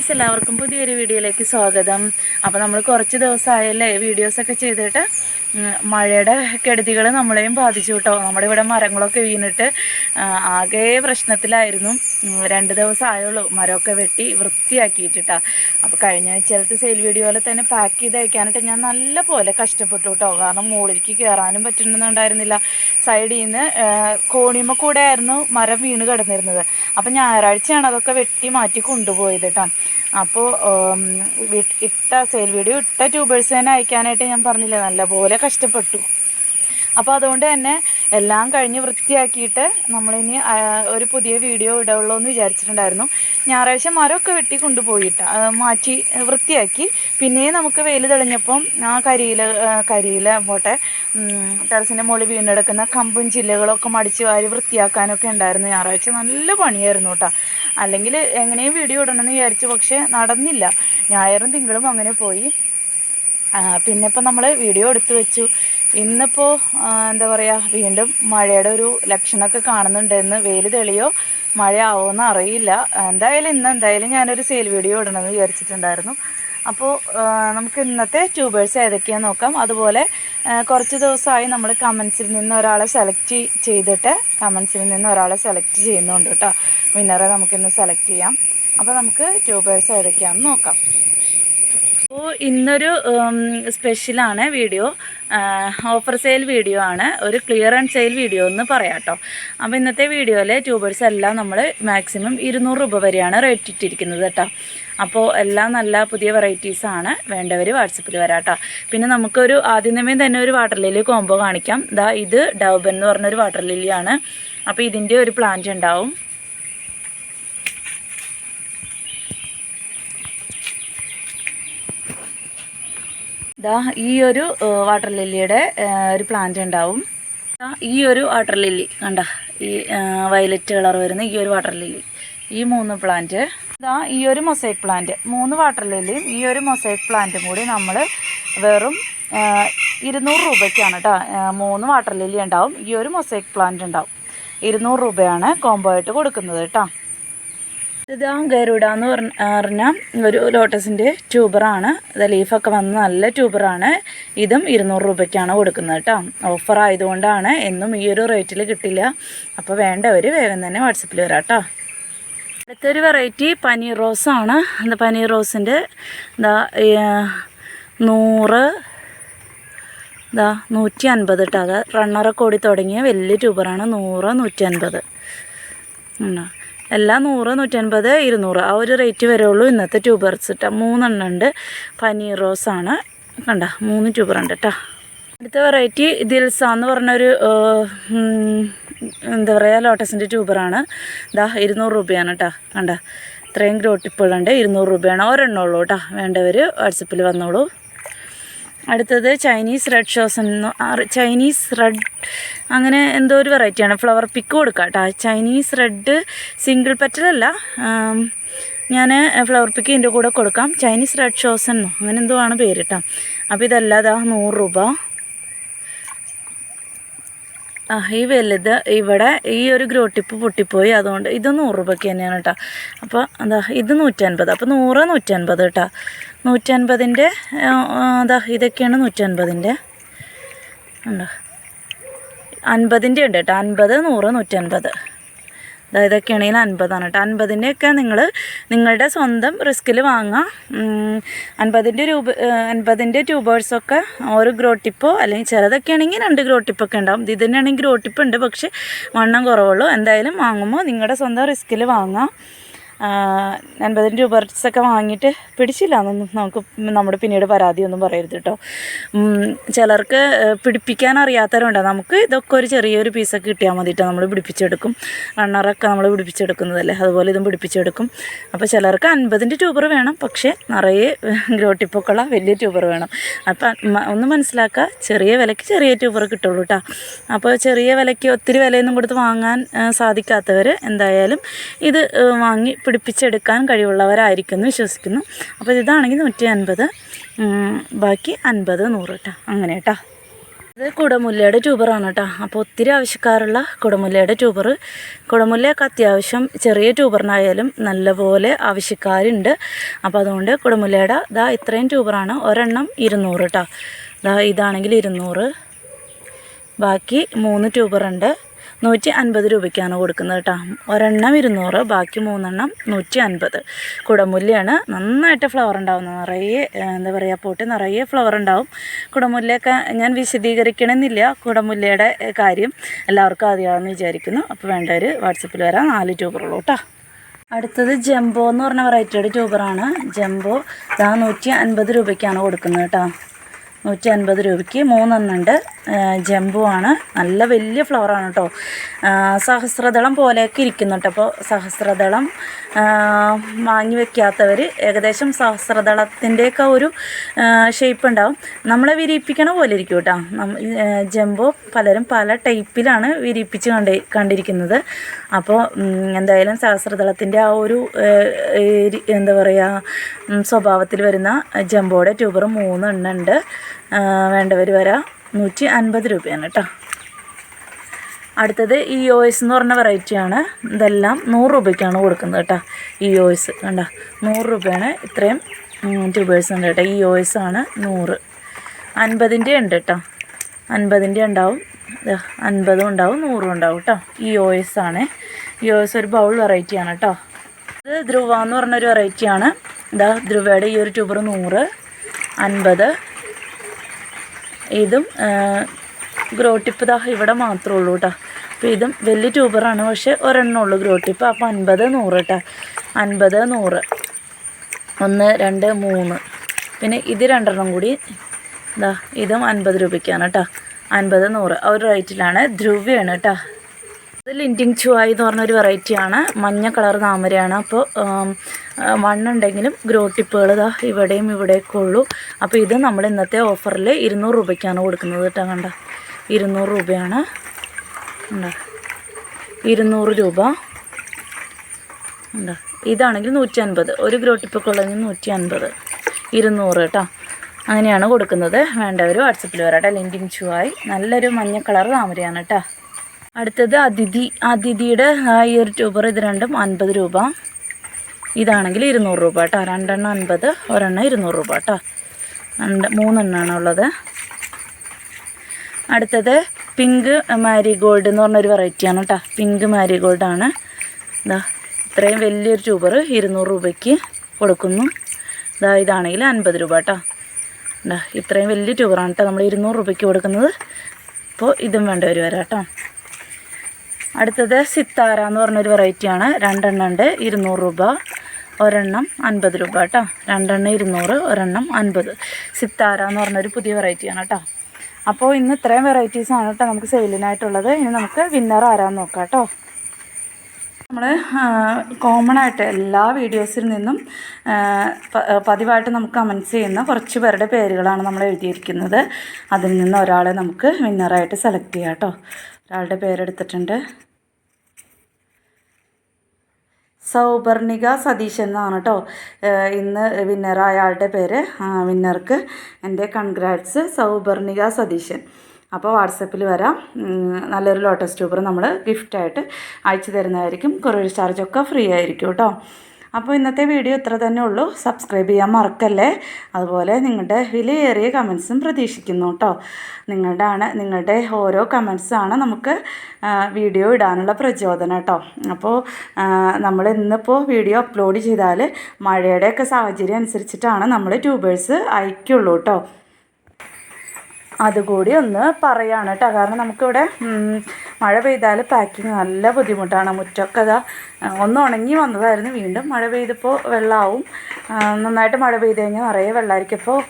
Guys എല്ലാവർക്കും പുതിയൊരു വീഡിയോയിലേക്ക് സ്വാഗതം. അപ്പോൾ നമ്മൾ കുറച്ച് ദിവസമായല്ലേ വീഡിയോസൊക്കെ ചെയ്തിട്ട്? മഴയുടെ കെടുതികൾ നമ്മളെയും ബാധിച്ചു കേട്ടോ. നമ്മുടെ ഇവിടെ മരങ്ങളൊക്കെ വീണിട്ട് ആകെ പ്രശ്നത്തിലായിരുന്നു. രണ്ട് ദിവസം ആയുള്ളൂ മരമൊക്കെ വെട്ടി വൃത്തിയാക്കിയിട്ടാ അപ്പോൾ കഴിഞ്ഞ ആഴ്ചത്തെ സെയിൽ വീഡിയോയിൽ തന്നെ പാക്ക് ചെയ്ത് അയക്കാനായിട്ട് ഞാൻ നല്ല പോലെ കഷ്ടപ്പെട്ടു കേട്ടോ. കാരണം മുകളിലേക്ക് കയറാനും പറ്റുന്നുണ്ടായിരുന്നില്ല സൈഡിൽ നിന്ന് കോണിമ കൂടെ ആയിരുന്നു മരം വീണ് കിടന്നിരുന്നത്. അപ്പം ഞായറാഴ്ചയാണ് അതൊക്കെ വെട്ടി മാറ്റി കൊണ്ടുപോയത് കേട്ടോ. അപ്പോൾ ഇട്ട സെയിൽ വീഡിയോ ഇട്ട ട്യൂബേഴ്സ് തന്നെ അയക്കാനായിട്ട് ഞാൻ പറഞ്ഞില്ല നല്ലപോലെ കഷ്ടപ്പെട്ടു. അപ്പോൾ അതുകൊണ്ട് തന്നെ എല്ലാം കഴിഞ്ഞ് വൃത്തിയാക്കിയിട്ട് നമ്മളിനി ഒരു പുതിയ വീഡിയോ ഇടുള്ളൂ എന്ന് വിചാരിച്ചിട്ടുണ്ടായിരുന്നു. ഞായറാഴ്ച മരമൊക്കെ വെട്ടി കൊണ്ടുപോയിട്ട് മാറ്റി വൃത്തിയാക്കി. പിന്നെയും നമുക്ക് വെയിൽ തെളിഞ്ഞപ്പം ആ കരിയില കരിയില പോട്ടെ ടെറസിന്റെ മുകളിൽ വീണ്ടെടുക്കുന്ന കമ്പും ചില്ലകളൊക്കെ മടിച്ച് വാരി വൃത്തിയാക്കാനൊക്കെ ഉണ്ടായിരുന്നു. ഞായറാഴ്ച നല്ല പണിയായിരുന്നു കേട്ടോ. അല്ലെങ്കിൽ എങ്ങനെയും വീഡിയോ ഇടണമെന്ന് വിചാരിച്ചു പക്ഷേ നടന്നില്ല. ഞായറും തിങ്കളും അങ്ങനെ പോയി. പിന്നെ ഇപ്പം നമ്മൾ വീഡിയോ എടുത്തു വെച്ചു. ഇന്നിപ്പോൾ എന്താ പറയുക വീണ്ടും മഴയുടെ ഒരു ലക്ഷണമൊക്കെ കാണുന്നുണ്ടെന്ന് വെയിൽ തെളിയോ മഴ എന്ന് അറിയില്ല. എന്തായാലും ഇന്ന് എന്തായാലും ഞാനൊരു സെയിൽ വീഡിയോ ഇടണമെന്ന് വിചാരിച്ചിട്ടുണ്ടായിരുന്നു. അപ്പോൾ നമുക്ക് ഇന്നത്തെ ട്യൂബേഴ്സ് ഏതൊക്കെയാണെന്ന് നോക്കാം. അതുപോലെ കുറച്ച് ദിവസമായി നമ്മൾ കമൻസിൽ നിന്ന് ഒരാളെ സെലക്ട് ചെയ്തിട്ട് കമൻസിൽ നിന്ന് ഒരാളെ സെലക്ട് ചെയ്യുന്നുണ്ട് കേട്ടോ. വിന്നറെ നമുക്കിന്ന് സെലക്ട് ചെയ്യാം. അപ്പോൾ നമുക്ക് ട്യൂബേഴ്സ് ഏതൊക്കെയാണെന്ന് നോക്കാം. അപ്പോൾ ഇന്നൊരു സ്പെഷ്യലാണ് വീഡിയോ ഓഫർ സെയിൽ വീഡിയോ ആണ്. ഒരു ക്ലിയർ ആൻഡ് സെയിൽ വീഡിയോ എന്ന് പറയാം കേട്ടോ അപ്പോൾ ഇന്നത്തെ വീഡിയോയിൽ ട്യൂബേഴ്സ് എല്ലാം നമ്മൾ മാക്സിമം ഇരുന്നൂറ് രൂപ വരെയാണ് റേറ്റ് ഇട്ടിരിക്കുന്നത് കേട്ടോ. അപ്പോൾ എല്ലാം നല്ല പുതിയ വെറൈറ്റീസാണ് വേണ്ടവർ വാട്സപ്പിൽ വരാം കേട്ടോ പിന്നെ നമുക്കൊരു ആദ്യമേ തന്നെ ഒരു വാട്ടർ ലില്ലി കോംബോ കാണിക്കാം. ഇതാ ഇത് ഡൗബൻ എന്ന് പറഞ്ഞൊരു വാട്ടർ ലില്ലിയാണ് അപ്പോൾ ഇതിന്റെ ഒരു പ്ലാന്റ് ഉണ്ടാവും. ദാ ഈ ഒരു വാട്ടർ ലില്ലിയുടെ ഒരു പ്ലാന്റ് ഉണ്ടാവും. ഈ ഒരു വാട്ടർ ലില്ലി കണ്ട ഈ വയലറ്റ് കളർ വരുന്ന ഈ ഒരു വാട്ടർ ലില്ലി ഈ മൂന്ന് പ്ലാന്റ് ഇതാ ഈ ഒരു മൊസൈക്ക് പ്ലാന്റ് മൂന്ന് വാട്ടർ ലില്ലിയും ഈ ഒരു മൊസൈക്ക് പ്ലാന്റും കൂടി നമ്മൾ വെറും ഇരുന്നൂറ് രൂപയ്ക്കാണ് കേട്ടോ മൂന്ന് വാട്ടർ ലില്ലി ഉണ്ടാവും. ഈ ഒരു മൊസൈക്ക് പ്ലാന്റ് ഉണ്ടാവും. ഇരുന്നൂറ് രൂപയാണ് കോംബോ ആയിട്ട് കൊടുക്കുന്നത് കേട്ടോ ഇത് ഗരുഡ എന്ന് പറഞ്ഞ പറഞ്ഞ ഒരു ലോട്ടസിന്റെ ട്യൂബറാണ്. ഇത് ലീഫൊക്കെ വന്ന് നല്ല ട്യൂബറാണ്. ഇതും ഇരുന്നൂറ് രൂപയ്ക്കാണ് കൊടുക്കുന്നത് കേട്ടോ. ഓഫർ ആയതുകൊണ്ടാണ് എന്നും ഈ ഒരു റേറ്റിൽ കിട്ടില്ല. അപ്പോൾ വേണ്ടവർ വേഗം തന്നെ വാട്സപ്പിൽ വരാം കേട്ടോ. അടുത്തൊരു വെറൈറ്റി പനീർ റോസാണ്. അത് പനീർ റോസിന്റെ ഈ, നൂറ് ഇതാ നൂറ്റി അൻപത് കേട്ടോ. അത് റണ്ണറൊക്കെ ഓടി തുടങ്ങിയ വലിയ ട്യൂബറാണ്. നൂറ് നൂറ്റി അൻപത് ഉണ്ടോ എല്ലാം നൂറ് നൂറ്റൻപത് ഇരുന്നൂറ് ആ ഒരു റേറ്റ് വരുള്ളൂ ഇന്നത്തെ ട്യൂബർസ് കേട്ടോ മൂന്നെണ്ണം ഉണ്ട്. പനീർ റോസ് ആണ്. കണ്ട മൂന്ന് ട്യൂബർ ഉണ്ട് കേട്ടോ അടുത്ത വെറൈറ്റി ദിൽസ എന്ന് പറഞ്ഞൊരു എന്താ പറയുക ലോട്ടസിന്റെ ട്യൂബറാണ് ഇതാ ഇരുന്നൂറ് രൂപയാണ് കേട്ടോ കണ്ട ഇത്രയും ഗ്രോട്ടിപ്പുകളുണ്ട് ഇരുന്നൂറ് രൂപയാണ്. ഒരെണ്ണമുള്ളൂ കേട്ടോ വേണ്ടവർ വാട്സപ്പിൽ വന്നോളൂ. അടുത്തത് ചൈനീസ് റെഡ് ഷോസ് എന്ന് ചൈനീസ് റെഡ് അങ്ങനെ എന്തോ ഒരു വെറൈറ്റിയാണ് ഫ്ലവർ പിക്ക് കൊടുക്കാം കേട്ടോ ചൈനീസ് റെഡ് സിംഗിൾ പെറ്റലല്ല ഞാൻ ഫ്ലവർ പിക്ക് ഇതിന്റെ കൂടെ കൊടുക്കാം. ചൈനീസ് റെഡ് ഷോസ് എന്നോ. അങ്ങനെ എന്തോ ആണ് പേര് കേട്ടോ അപ്പോൾ ഇതല്ലാതെ നൂറ് രൂപ. ഈ വലുത് ഇവിടെ ഈ ഒരു ഗ്രോട്ടിപ്പ് പൊട്ടിപ്പോയി. അതുകൊണ്ട് ഇത് നൂറ് രൂപയ്ക്ക് തന്നെയാണ് കേട്ടോ. അപ്പോൾ എന്താ ഇത് നൂറ്റൻപത്. അപ്പോൾ നൂറ് നൂറ്റൻപത് കേട്ടോ. നൂറ്റൻപതിന്റെ അതാ ഇതൊക്കെയാണ് നൂറ്റൻപതിന്റെ. ഉണ്ടോ? അൻപതിന്റെ ഉണ്ട് കേട്ടോ. അൻപത് നൂറ് നൂറ്റൻപത്. ഇതൊക്കെയാണെങ്കിൽ അൻപതാണ് കേട്ടോ. അൻപതിന്റെയൊക്കെ നിങ്ങൾ നിങ്ങളുടെ സ്വന്തം റിസ്കിൽ വാങ്ങാം. അൻപതിന്റെ രൂപ അൻപതിന്റെ ട്യൂബേഴ്സൊക്കെ ഓരോ ഗ്രോ ടിപ്പോ അല്ലെങ്കിൽ ചിലതൊക്കെ ആണെങ്കിൽ രണ്ട് ഗ്രോ ടിപ്പൊക്കെ ഉണ്ടാവും. ഇത് തന്നെയാണെങ്കിൽ ഗ്രോ ഉണ്ട് പക്ഷേ വണ്ണം കുറവുള്ളൂ. എന്തായാലും വാങ്ങുമ്പോൾ നിങ്ങളുടെ സ്വന്തം റിസ്കിൽ വാങ്ങാം. അൻപതിന് രൂപയൊക്കെ വാങ്ങിയിട്ട് പിടിച്ചില്ല എന്നൊന്നും നമുക്ക് നമ്മുടെ പിന്നീട് പരാതിയൊന്നും പറയരുത് കേട്ടോ. ചിലർക്ക് പിടിപ്പിക്കാൻ അറിയാത്തവരുണ്ട് നമുക്ക് ഇതൊക്കെ ഒരു ചെറിയൊരു പീസൊക്കെ കിട്ടിയാൽ മതിയിട്ട് നമ്മൾ പിടിപ്പിച്ചെടുക്കും. റണ്ണറൊക്കെ നമ്മൾ പിടിപ്പിച്ചെടുക്കുന്നതല്ലേ? അതുപോലെ ഇതും പിടിപ്പിച്ചെടുക്കും. അപ്പോൾ ചിലർക്ക് അൻപതിന്റെ ട്യൂബർ വേണം. പക്ഷേ നിറയെ ഗ്രോട്ടിപ്പൊക്കെയുള്ള വലിയ ട്യൂബർ വേണം. അപ്പം ഒന്ന് മനസ്സിലാക്കുക ചെറിയ വിലയ്ക്ക് ചെറിയ ട്യൂബർ കിട്ടുള്ളൂ കേട്ടോ അപ്പോൾ ചെറിയ വിലയ്ക്ക് ഒത്തിരി വിലയൊന്നും കൊടുത്ത് വാങ്ങാൻ സാധിക്കാത്തവർ എന്തായാലും ഇത് വാങ്ങി പിടിപ്പിച്ചെടുക്കാൻ കഴിവുള്ളവരായിരിക്കുമെന്ന് വിശ്വസിക്കുന്നു. അപ്പോൾ ഇതാണെങ്കിൽ നൂറ്റി അൻപത് ബാക്കി അൻപത് നൂറ് കേട്ടോ അങ്ങനെ കേട്ടോ ഇത് കുടമുല്ലയുടെ ട്യൂബറാണ് കേട്ടോ അപ്പോൾ ഒത്തിരി ആവശ്യക്കാരുള്ള കുടമുല്ലയുടെ ട്യൂബർ. കുടമുല്ലയൊക്കെ അത്യാവശ്യം ചെറിയ ട്യൂബറിനായാലും നല്ലപോലെ ആവശ്യക്കാരുണ്ട്. അപ്പോൾ അതുകൊണ്ട് കുടമുല്ലയുടെ ഇതാ ഇത്രയും ട്യൂബറാണ്. ഒരെണ്ണം ഇരുന്നൂറ് കേട്ടോ ഇതാ ഇതാണെങ്കിൽ ഇരുന്നൂറ്. ബാക്കി മൂന്ന് ട്യൂബറുണ്ട്. നൂറ്റി അൻപത് രൂപയ്ക്കാണ് കൊടുക്കുന്നത് കേട്ടോ. ഒരെണ്ണം ഇരുന്നൂറ് ബാക്കി മൂന്നെണ്ണം നൂറ്റി അൻപത് കുടമുല്ലയാണ് നന്നായിട്ട് ഫ്ലവർ ഉണ്ടാവുന്നത്. നിറയെ എന്താ പറയുക പോട്ട് നിറയെ ഫ്ലവർ ഉണ്ടാവും. കുടമുല്ലയൊക്കെ ഞാൻ വിശദീകരിക്കണമെന്നില്ല. കുടമുല്ലയുടെ കാര്യം എല്ലാവർക്കും അറിയാമെന്ന് വിചാരിക്കുന്നു. അപ്പോൾ വേണ്ടവർ വാട്സപ്പിൽ വരാം. നാല് ട്യൂബറുള്ളൂ കേട്ടോ. അടുത്തത് ജംബോ എന്ന് പറഞ്ഞ വെറൈറ്റിയുടെ ട്യൂബറാണ്. ജംബോ ഇതാ നൂറ്റി അൻപത് രൂപയ്ക്കാണ് കൊടുക്കുന്നത് കേട്ടോ. നൂറ്റി അൻപത് രൂപയ്ക്ക് മൂന്നെണ്ണുണ്ട്. ജംബുവാണ് നല്ല വലിയ ഫ്ലവറാണ് കേട്ടോ സഹസ്രദളം പോലെയൊക്കെ ഇരിക്കുന്നുണ്ട് അപ്പോൾ സഹസ്രദളം വാങ്ങി വെക്കാത്തവർ ഏകദേശം സഹസ്രദളത്തിന്റെയൊക്കെ ഒരു ഷേപ്പ് ഉണ്ടാവും. നമ്മളെ വിരിയിപ്പിക്കണ പോലെ ഇരിക്കും കേട്ടോ ജംബോ പലരും പല ടൈപ്പിലാണ് വിരിയിപ്പിച്ച് കണ്ടി കണ്ടിരിക്കുന്നത്. അപ്പോൾ എന്തായാലും സഹസ്രദളത്തിന്റെ ആ ഒരു എന്താ പറയുക സ്വഭാവത്തിൽ വരുന്ന ജംബോയുടെ ട്യൂബർ മൂന്നെണ്ണം ഉണ്ട് വേണ്ടവർ വരാം. നൂറ്റി അൻപത് രൂപയാണ് കേട്ടോ. അടുത്തത് ഇ എസ് എന്ന് പറഞ്ഞ വെറൈറ്റിയാണ് ഇതെല്ലാം നൂറ് രൂപയ്ക്കാണ് കൊടുക്കുന്നത് കേട്ടോ ഇ എസ് കണ്ട? നൂറ് രൂപയാണ്. ഇത്രയും ട്യൂബേഴ്സ് ഉണ്ട് കേട്ടോ. ഇ എസ് ആണ് നൂറ്. അൻപതിന്റെ ഉണ്ട് കേട്ടോ. അൻപതിന്റെ ഉണ്ടാവും. അൻപതും ഉണ്ടാവും നൂറും ഉണ്ടാവും കേട്ടോ. ഇ എസ് ആണ്. ഇ എസ് ഒരു ബൗൾ വെറൈറ്റിയാണ് കേട്ടോ. ഇത് ധ്രുവ എന്ന് പറഞ്ഞൊരു വെറൈറ്റിയാണ് ഇതാ ധ്രുവയുടെ ഈ ഒരു ട്യൂബർ നൂറ് അൻപത് ഇതും ഗ്രോ ടിപ്പ് ദാ ഇവിടെ മാത്രമേ ഉള്ളൂ കേട്ടോ അപ്പോൾ ഇതും വലിയ ട്യൂബറാണ് പക്ഷേ ഒരെണ്ണം ഉള്ളൂ ഗ്രോ ടിപ്പ് അപ്പോൾ അൻപത് നൂറ് കേട്ടോ അൻപത് നൂറ്. ഒന്ന് രണ്ട് മൂന്ന്. പിന്നെ ഇത് രണ്ടെണ്ണം കൂടി ഇതാ ഇതും അൻപത് രൂപയ്ക്കാണ് കേട്ടോ അൻപത് നൂറ്. ആ ഒരു റേറ്റിലാണ് ധ്രുവയാണ് കേട്ടോ ഇത് ലിന്റിങ് ചുവായി എന്ന് പറഞ്ഞൊരു വെറൈറ്റിയാണ് മഞ്ഞ കളർ താമരയാണ്. അപ്പോൾ മണ്ണുണ്ടെങ്കിലും ഗ്രോ ടിപ്പുകൾ ഇതാ ഇവിടെയും ഇവിടെയൊക്കെ ഉള്ളൂ. അപ്പോൾ ഇത് നമ്മൾ ഇന്നത്തെ ഓഫറിൽ ഇരുന്നൂറ് രൂപയ്ക്കാണ് കൊടുക്കുന്നത് കേട്ടോ കണ്ട. ഇരുന്നൂറ് രൂപയാണ്. കണ്ടോ. ഇരുന്നൂറ് രൂപ. ഉണ്ടോ ഇതാണെങ്കിൽ നൂറ്റി അൻപത് ഒരു ഗ്രോ ടിപ്പൊക്കെ ഉള്ളതെങ്കിൽ നൂറ്റി അൻപത് ഇരുന്നൂറ് കേട്ടോ. അങ്ങനെയാണ് കൊടുക്കുന്നത്. വേണ്ടവർ വാട്സപ്പിൽ വരാം കേട്ടോ. ലിന്റിങ് ചുവായി. നല്ലൊരു മഞ്ഞ കളർ താമരയാണ് കേട്ടോ. അടുത്തത് അതിഥി അതിഥിയുടെ ഈ ഒരു ട്യൂബർ ഇത് രണ്ടും അൻപത് രൂപ. ഇതാണെങ്കിൽ ഇരുന്നൂറ് രൂപ കേട്ടോ രണ്ടെണ്ണം അൻപത് ഒരെണ്ണം ഇരുന്നൂറ് രൂപ കേട്ടോ രണ്ട് മൂന്നെണ്ണമാണ് ഉള്ളത്. അടുത്തത് പിങ്ക് മാരിഗോൾഡ് എന്ന് പറഞ്ഞൊരു വെറൈറ്റിയാണ് കേട്ടോ പിങ്ക് മാരിഗോൾഡാണ് ഇതാ ഇത്രയും വലിയൊരു ട്യൂബർ ഇരുന്നൂറ് രൂപയ്ക്ക് കൊടുക്കുന്നു. ഇതാ ഇതാണെങ്കിൽ അൻപത് രൂപ കേട്ടോ ഇതാ ഇത്രയും വലിയ ട്യൂബറാണ് കേട്ടോ നമ്മൾ ഇരുന്നൂറ് രൂപയ്ക്ക് കൊടുക്കുന്നത്. അപ്പോൾ ഇതും വേണ്ടവർ വരാം കേട്ടോ അടുത്തത് സിത്താര എന്ന് പറഞ്ഞൊരു വെറൈറ്റിയാണ് രണ്ടെണ്ണം ഉണ്ട് ഇരുന്നൂറ് രൂപ. ഒരെണ്ണം അൻപത് രൂപ കേട്ടോ. രണ്ടെണ്ണം ഇരുന്നൂറ് ഒരെണ്ണം അൻപത്. സിത്താര എന്ന് പറഞ്ഞൊരു പുതിയ വെറൈറ്റിയാണ് കേട്ടോ. അപ്പോൾ ഇന്ന് ഇത്രയും വെറൈറ്റീസാണ് കേട്ടോ നമുക്ക് സെയിലിനായിട്ടുള്ളത് ഇനി നമുക്ക് വിന്നർ ആരാന്ന് നോക്കാം കേട്ടോ. നമ്മൾ കോമൺ ആയിട്ട് എല്ലാ വീഡിയോസിൽ നിന്നും പതിവായിട്ട് നമുക്ക് കമൻസ് ചെയ്യുന്ന കുറച്ച് പേരുടെ പേരുകളാണ് നമ്മൾ എഴുതിയിരിക്കുന്നത് അതിൽ നിന്ന് ഒരാളെ നമുക്ക് വിന്നറായിട്ട് സെലക്ട് ചെയ്യാം കേട്ടോ. ഒരാളുടെ പേരെടുത്തിട്ടുണ്ട്. സൗപർണിക സതീഷ് എന്നാണ് കേട്ടോ ഇന്ന് വിന്നറായ ആളുടെ പേര് വിന്നർക്ക് എന്റെ കൺഗ്രാറ്റ്സ് സൗപർണിക സതീശൻ. അപ്പോൾ വാട്സപ്പിൽ വരാം. നല്ലൊരു ലോട്ടസ് ട്യൂബർ നമ്മൾ ഗിഫ്റ്റായിട്ട് അയച്ചു തരുന്നതായിരിക്കും. കൊറിയർ ചാർജൊക്കെ ഫ്രീ ആയിരിക്കും കേട്ടോ അപ്പോൾ ഇന്നത്തെ വീഡിയോ ഇത്ര തന്നെ ഉള്ളൂ. സബ്സ്ക്രൈബ് ചെയ്യാൻ മറക്കല്ലേ? അതുപോലെ നിങ്ങളുടെ വിലയേറിയ കമൻസും പ്രതീക്ഷിക്കുന്നു കേട്ടോ. നിങ്ങളുടെ ആണ് നിങ്ങളുടെ ഓരോ കമൻസാണ് നമുക്ക് വീഡിയോ ഇടാനുള്ള പ്രചോദനം കേട്ടോ. അപ്പോൾ നമ്മൾ ഇന്നിപ്പോൾ വീഡിയോ അപ്ലോഡ് ചെയ്താൽ മഴയുടെയൊക്കെ സാഹചര്യം അനുസരിച്ചിട്ടാണ് നമ്മൾ ട്യൂബേഴ്സ് അയക്കുള്ളൂ കേട്ടോ. അതുകൂടി ഒന്ന് പറയുകയാണ് കേട്ടോ കാരണം നമുക്കിവിടെ മഴ പെയ്താൽ പാക്കിങ് നല്ല ബുദ്ധിമുട്ടാണ് മുറ്റമൊക്കെ അതാ ഒന്ന് ഉണങ്ങി വന്നതായിരുന്നു. വീണ്ടും മഴ പെയ്തപ്പോൾ വെള്ളമാവും നന്നായിട്ട് മഴ പെയ്ത് കഴിഞ്ഞാൽ നിറയെ വെള്ളമായിരിക്കും അപ്പോൾ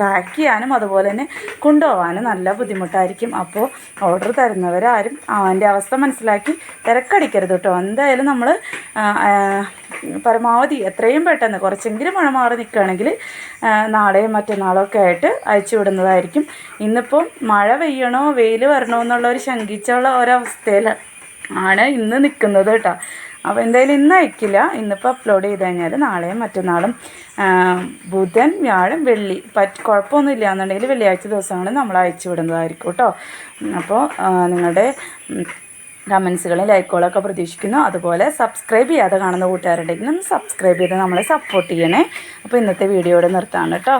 പാക്ക് ചെയ്യാനും അതുപോലെ തന്നെ കൊണ്ടുപോകാനും നല്ല ബുദ്ധിമുട്ടായിരിക്കും. അപ്പോൾ ഓർഡർ തരുന്നവരാരും അവന്റെ അവസ്ഥ മനസ്സിലാക്കി തിരക്കടിക്കരുത് കേട്ടോ. എന്തായാലും നമ്മൾ പരമാവധി എത്രയും പെട്ടെന്ന് കുറച്ചെങ്കിലും മഴ മാറി നിൽക്കുകയാണെങ്കിൽ നാളെയും മറ്റന്നാളോ ഒക്കെ ആയിട്ട് അയച്ചു വിടുന്നതായിരിക്കും. ഇന്നിപ്പോൾ മഴ പെയ്യണോ വെയിൽ വരണോ എന്നുള്ള ഒരു ശങ്കിച്ചുള്ള ഒരവസ്ഥയിൽ ആണ് ഇന്ന് നിൽക്കുന്നത് കേട്ടോ. അപ്പോൾ എന്തായാലും ഇന്ന് അയക്കില്ല. ഇന്നിപ്പോൾ അപ്ലോഡ് ചെയ്ത് കഴിഞ്ഞാൽ നാളെയും മറ്റന്നാളും ബുധൻ വ്യാഴം വെള്ളി. പറ്റ് കുഴപ്പമൊന്നുമില്ല എന്നുണ്ടെങ്കിൽ വെള്ളിയാഴ്ച ദിവസമാണ് നമ്മൾ അയച്ചു വിടുന്നതായിരിക്കും കേട്ടോ. അപ്പോൾ നിങ്ങളുടെ കമൻസുകളിൽ കമൻസുകളും ലൈക്കുകളൊക്കെ പ്രതീക്ഷിക്കുന്നു. അതുപോലെ സബ്സ്ക്രൈബ് ചെയ്യാതെ കാണുന്ന കൂട്ടുകാരുണ്ടെങ്കിൽ ഒന്ന് സബ്സ്ക്രൈബ് ചെയ്ത് നമ്മളെ സപ്പോർട്ട് ചെയ്യണേ. അപ്പോൾ ഇന്നത്തെ വീഡിയോ ഇവിടെ നിർത്താണ് കേട്ടോ.